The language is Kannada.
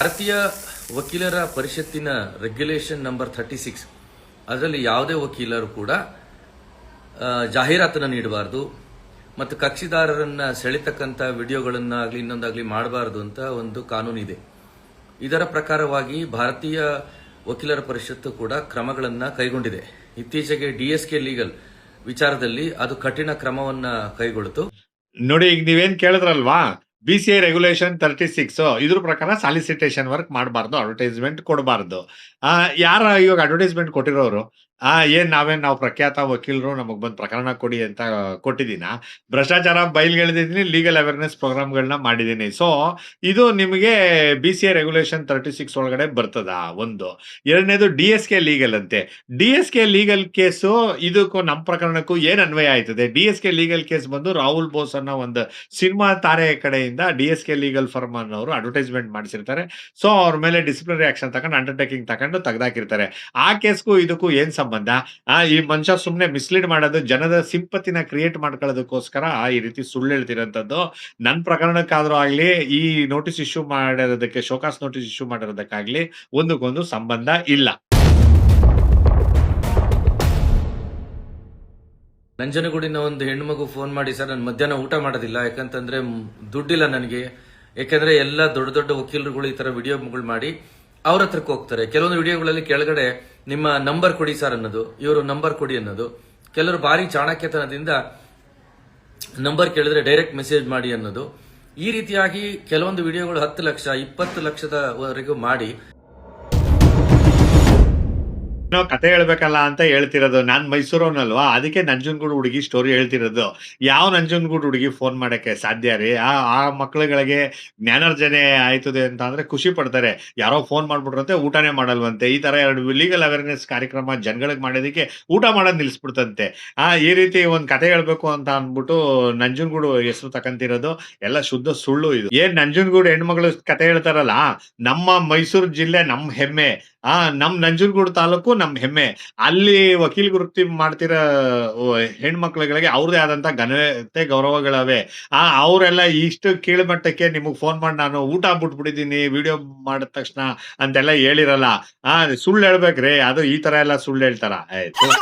ಭಾರತೀಯ ವಕೀಲರ ಪರಿಷತ್ತಿನ ರೆಗ್ಯುಲೇಷನ್ ನಂಬರ್ ಥರ್ಟಿ ಸಿಕ್ಸ್ ಅದರಲ್ಲಿ ಯಾವುದೇ ವಕೀಲರು ಕೂಡ ಜಾಹೀರಾತನ್ನು ನೀಡಬಾರ್ದು ಮತ್ತು ಕಕ್ಷಿದಾರರನ್ನ ಸೆಳೆತಕ್ಕಂಥ ವಿಡಿಯೋಗಳನ್ನಾಗಲಿ ಇನ್ನೊಂದಾಗಲಿ ಮಾಡಬಾರ್ದು ಅಂತ ಒಂದು ಕಾನೂನಿದೆ. ಇದರ ಪ್ರಕಾರವಾಗಿ ಭಾರತೀಯ ವಕೀಲರ ಪರಿಷತ್ತು ಕೂಡ ಕ್ರಮಗಳನ್ನು ಕೈಗೊಂಡಿದೆ. ಇತ್ತೀಚೆಗೆ ಡಿಎಸ್ಕೆ ಲೀಗಲ್ ವಿಚಾರದಲ್ಲಿ ಅದು ಕಠಿಣ ಕ್ರಮವನ್ನ ಕೈಗೊಳ್ತು. ನೋಡಿ, ಈಗ ನೀವೇನ್ ಕೇಳಿದ್ರಲ್ವಾ? B C I regulation thirty six ಇದ್ರ ಪ್ರಕಾರ ಸಾಲಿಸಿಟೇಷನ್ ವರ್ಕ್ ಮಾಡಬಾರ್ದು ಅಡ್ವರ್ಟೈಸ್ಮೆಂಟ್ ಕೊಡಬಾರ್ದು. ಯಾರ ಇವಾಗ ಅಡ್ವರ್ಟೈಸ್ಮೆಂಟ್ ಕೊಟ್ಟಿರೋರು, ಆ, ಏನ್ ನಾವೇನ್ ನಾವು ಪ್ರಖ್ಯಾತ ವಕೀಲರು, ನಮಗ್ ಬಂದ್ ಪ್ರಕರಣ ಕೊಡಿ ಅಂತ ಕೊಟ್ಟಿದ್ದೀನ. ಭ್ರಷ್ಟಾಚಾರ ಬಯಲ್ಗೆಳೆದಿದ್ದೀನಿ ಲೀಗಲ್ ಅವೇರ್ನೆಸ್ ಪ್ರೋಗ್ರಾಮ್ಗಳನ್ನ ಮಾಡಿದ್ದೀನಿ ಸೊ ಇದು ನಿಮಗೆ B C I regulation thirty six ಒಳಗಡೆ ಬರ್ತದ? ಒಂದು. ಎರಡನೇದು ಡಿ ಎಸ್ ಕೆ ಲೀಗಲ್ ಅಂತೆ. D S K legal case ಇದಕ್ಕೂ ನಮ್ಮ ಪ್ರಕರಣಕ್ಕೂ ಏನ್ ಅನ್ವಯ ಆಯ್ತದೆ? D S K legal case ಬಂದು ರಾಹುಲ್ ಬೋಸ್ ಅನ್ನೋ ಒಂದು ಸಿನಿಮಾ ತಾರೆ ಕಡೆಯಿಂದ D S K legal firm ಅನ್ನೋರು ಅಡ್ವರ್ಟೈಸ್ಮೆಂಟ್ ಮಾಡಿಸಿರ್ತಾರೆ. ಸೊ ಅವ್ರ ಮೇಲೆ ಡಿಸಿಪ್ಲಿನರಿ ಆಕ್ಷನ್ ತಗೊಂಡು ಅಂಡರ್ಟೇಕಿಂಗ್ ತಗೊಂಡು ತೆಗ್ದಾಕಿರ್ತಾರೆ. ಆ ಕೇಸ್ಗೂ ಇದಕ್ಕೂ ಏನ್ ಸಂಬಂಧ? ಆ, ಈ ಮನುಷ್ಯ ಸುಮ್ನೆ ಮಿಸ್ಲೀಡ್ ಮಾಡೋದು, ಜನದ ಸಿಂಪತಿನ ಕ್ರಿಯೇಟ್ ಮಾಡ್ಕೊಳ್ಳೋದಕ್ಕೋಸ್ಕರ ಈ ರೀತಿ ಸುಳ್ಳು ಹೇಳ್ತಿರೋಂಥದ್ದು. ನನ್ನ ಪ್ರಕರಣಕ್ಕಾದ್ರೂ ಆಗ್ಲಿ, ಈ ನೋಟಿಸ್ ಇಶ್ಯೂ ಮಾಡಿರೋದಕ್ಕೆ ಶೋಕಾಸ್ ನೋಟಿಸ್ ಇಶ್ಯೂ ಮಾಡಿರೋದಕ್ಕಾಗ್ಲಿ, ಒಂದಕ್ಕೊಂದು ಸಂಬಂಧ ಇಲ್ಲ. ನಂಜನಗೂಡಿನ ಒಂದು ಹೆಣ್ಮಗು ಫೋನ್ ಮಾಡಿ, ಸರ್, ನಾನು ಮಧ್ಯಾಹ್ನ ಊಟ ಮಾಡೋದಿಲ್ಲ, ಯಾಕಂತಂದ್ರೆ ದುಡ್ಡಿಲ್ಲ ನನಗೆ. ಯಾಕಂದ್ರೆ ಎಲ್ಲ ದೊಡ್ಡ ದೊಡ್ಡ ವಕೀಲರುಗಳು ಈ ತರ ವಿಡಿಯೋಗಳು ಮಾಡಿ ಅವ್ರ ಹತ್ರಕ್ಕೆ ಹೋಗ್ತಾರೆ. ಕೆಲವೊಂದು ವಿಡಿಯೋಗಳಲ್ಲಿ ಕೆಳಗಡೆ ನಿಮ್ಮ ನಂಬರ್ ಕೊಡಿ, ಸರ್, ಅನ್ನೋದು. ಇವರು ನಂಬರ್ ಕೊಡಿ ಅನ್ನೋದು. ಕೆಲವರು ಭಾರಿ ಚಾಣಕ್ಯತನದಿಂದ ನಂಬರ್ ಕೇಳಿದ್ರೆ ಡೈರೆಕ್ಟ್ ಮೆಸೇಜ್ ಮಾಡಿ ಅನ್ನೋದು. ಈ ರೀತಿಯಾಗಿ ಕೆಲವೊಂದು ವಿಡಿಯೋಗಳು ಹತ್ತು ಲಕ್ಷ, ಇಪ್ಪತ್ತು ಲಕ್ಷದವರೆಗೂ ಮಾಡಿ ಏನೋ ಕತೆ ಹೇಳ್ಬೇಕಲ್ಲ ಅಂತ ಹೇಳ್ತಿರೋದು. ನಾನ್ ಮೈಸೂರವನಲ್ವಾ? ಅದಕ್ಕೆ ನಂಜನಗೂಡು ಹುಡುಗಿ ಸ್ಟೋರಿ ಹೇಳ್ತಿರೋದು. ಯಾವ ನಂಜನಗೂಡು ಹುಡುಗಿ ಫೋನ್ ಮಾಡಕ್ಕೆ ಸಾಧ್ಯ ರೀ? ಆ ಆ ಮಕ್ಳುಗಳಿಗೆ ಜ್ಞಾನಾರ್ಜನೆ ಆಯ್ತದೆ ಅಂತ ಅಂದ್ರೆ ಖುಷಿ ಪಡ್ತಾರೆ. ಯಾರೋ ಫೋನ್ ಮಾಡ್ಬಿಟ್ರಂತೆ ಊಟನೇ ಮಾಡಲ್ವಂತೆ. ಈ ತರ ಎರಡು ಲೀಗಲ್ ಅವೇರ್ನೆಸ್ ಕಾರ್ಯಕ್ರಮ ಜನಗಳಿಗೆ ಮಾಡೋದಕ್ಕೆ ಊಟ ಮಾಡೋದ್ ನಿಲ್ಸ್ಬಿಡ್ತಂತೆ. ಆ, ಈ ರೀತಿ ಒಂದ್ ಕತೆ ಹೇಳ್ಬೇಕು ಅಂತ ಅಂದ್ಬಿಟ್ಟು ನಂಜನಗೂಡು ಹೆಸರು ತಕಂತಿರೋದು. ಎಲ್ಲ ಶುದ್ಧ ಸುಳ್ಳು ಇದು. ಏನ್ ನಂಜನಗೂಡು ಹೆಣ್ಮಗಳು ಕತೆ ಹೇಳ್ತಾರಲ್ಲ? ನಮ್ಮ ಮೈಸೂರು ಜಿಲ್ಲೆ ನಮ್ ಹೆಮ್ಮೆ. ಆ, ನಮ್ ನಂಜನಗೂಡು ತಾಲೂಕು ನಮ್ ಹೆಮ್ಮೆ. ಅಲ್ಲಿ ವಕೀಲ್ ವೃತ್ತಿ ಮಾಡ್ತಿರೋ ಹೆಣ್ಮಕ್ಳುಗಳಿಗೆ ಅವ್ರದೇ ಆದಂತ ಘನತೆ, ಗೌರವಗಳವೆ. ಆ, ಅವರೆಲ್ಲ ಇಷ್ಟು ಕೀಳ್ಮಟ್ಟಕ್ಕೆ ನಿಮಗ್ ಫೋನ್ ಮಾಡಿ ನಾನು ಊಟ ಬಿಟ್ಬಿಟ್ಟಿದ್ದೀನಿ, ವಿಡಿಯೋ ಮಾಡಿದ ತಕ್ಷಣ ಅಂತೆಲ್ಲ ಹೇಳಿರಲ್ಲ. ಆ, ಸುಳ್ಳು ಹೇಳ್ಬೇಕ್ರಿ. ಅದು ಈ ತರ ಎಲ್ಲ ಸುಳ್ಳು ಹೇಳ್ತಾರ. ಆಯ್ತು.